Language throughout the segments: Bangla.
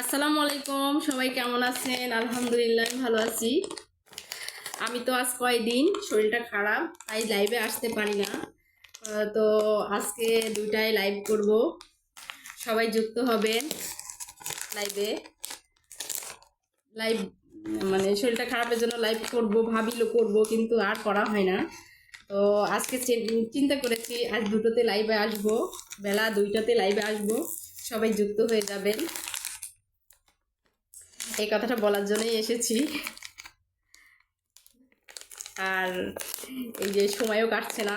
আসসালামু আলাইকুম, সবাই কেমন আছেন? আলহামদুলিল্লাহ, আমি ভালো আছি। আমি তো আজ কয়দিন শরীরটা খারাপ, তাই লাইভে আসতে পারি না। তো আজকে দুইটাই লাইভ করব। সবাই যুক্ত হবেন লাইভে লাইভ মানে শরীরটা খারাপের জন্য লাইভ করব ভাবিলো করব, কিন্তু আর করা হয় না। তো আজকে চিন্তা করেছি, আজ দুটোতে লাইভে আসব, বেলা দুইটাতে লাইভে আসব। সবাই যুক্ত হয়ে যাবেন। এই কথাটা বলার জন্যই এসেছি। আর এই যে সময়ও কাটছে না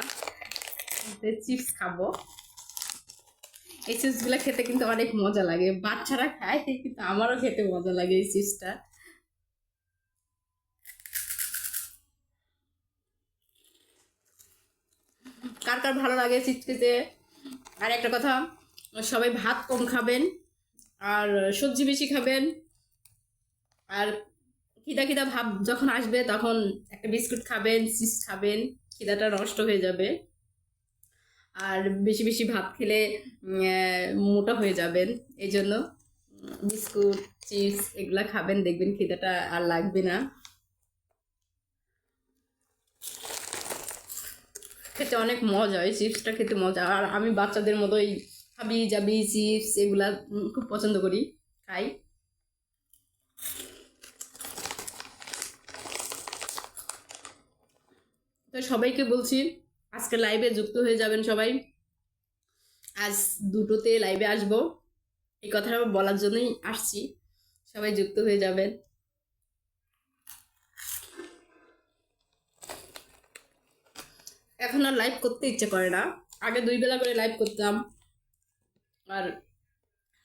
চিপস খাব। এই চিপসগুলো খেতে কিন্তু অনেক মজা লাগে। বাচ্চারা খায়, কিন্তু আমারও খেতে মজা লাগে এই চিপসটা। কার কার ভালো লাগে চিপস খেতে? আর একটা কথা, সবাই ভাত কম খাবেন, আর সবজি বেশি খাবেন। আর খিদা খিদা ভাব যখন আসবে তখন একটা বিস্কুট খাবেন, চিপস খাবেন, খিদাটা নষ্ট হয়ে যাবে। আর বেশি বেশি ভাত খেলে মোটা হয়ে যাবেন। এই জন্য বিস্কুট, চিপস এগুলা খাবেন, দেখবেন খিদাটা আর লাগবে না। খেতে অনেক মজা হয় চিপসটা খেতে মজা। আর আমি বাচ্চাদের মতোই হাবি জাবি চিপস এগুলা খুব পছন্দ করি, খাই। তো সবাইকে বলছি, আজকে লাইভে যুক্ত হয়ে যাবেন সবাই। আজ দুটোতে লাইভে আসব। এই কথাটা বলার জন্যই আসছি। সবাই যুক্ত হয়ে যাবেন। এখন আর লাইভ করতে ইচ্ছে করে না। আগে দুই বেলা করে লাইভ করতাম। আর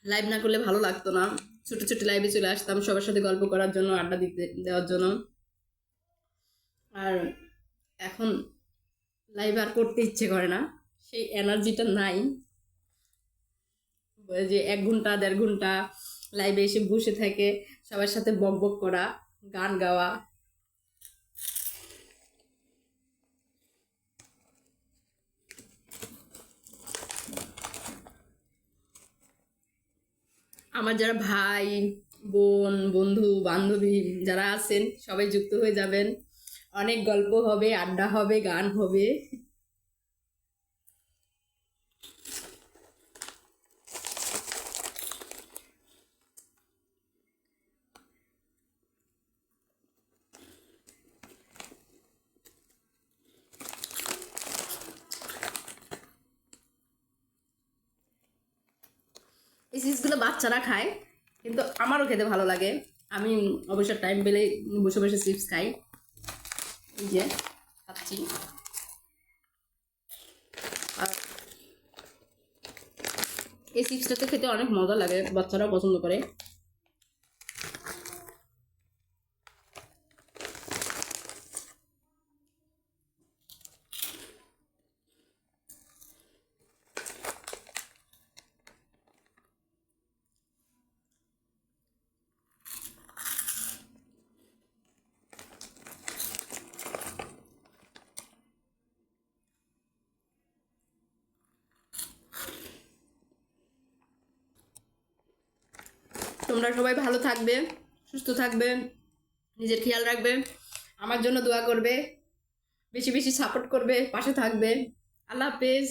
লাইভ না করলে ভালো লাগতো না। ছোট ছোট লাইভে চলে আসতাম সবার সাথে গল্প করার জন্য, আড্ডা দিতে দেওয়ার জন্য। আর এখন লাইভ আর করতে ইচ্ছে করে না। সেই এনার্জিটা নাই। যে এক ঘণ্টা, দেড় ঘণ্টা লাইভে এসে বসে থাকে, সবার সাথে বক বক করা, গান গাওয়া। আমার যারা ভাই, বোন, বন্ধু, বান্ধবী যারা আছেন, সবাই যুক্ত হয়ে যাবেন। অনেক গল্প হবে, আড্ডা হবে, গান হবে। এই চিপসগুলো বাচ্চারা খায়, কিন্তু আমারও খেতে ভালো লাগে। আমি অবশ্য টাইম পেলেই বসে বসে চিপস খাই। যে খাচ্ছি এই চিপসটাতে খেতে অনেক মজা লাগে বাচ্চারাও পছন্দ করে। তোমরা সবাই ভালো থাকবে, সুস্থ থাকবে, নিজের খেয়াল রাখবে, আমার জন্য দোয়া করবে, বেশি বেশি সাপোর্ট করবে, পাশে থাকবে। আল্লাহ হাফেজ।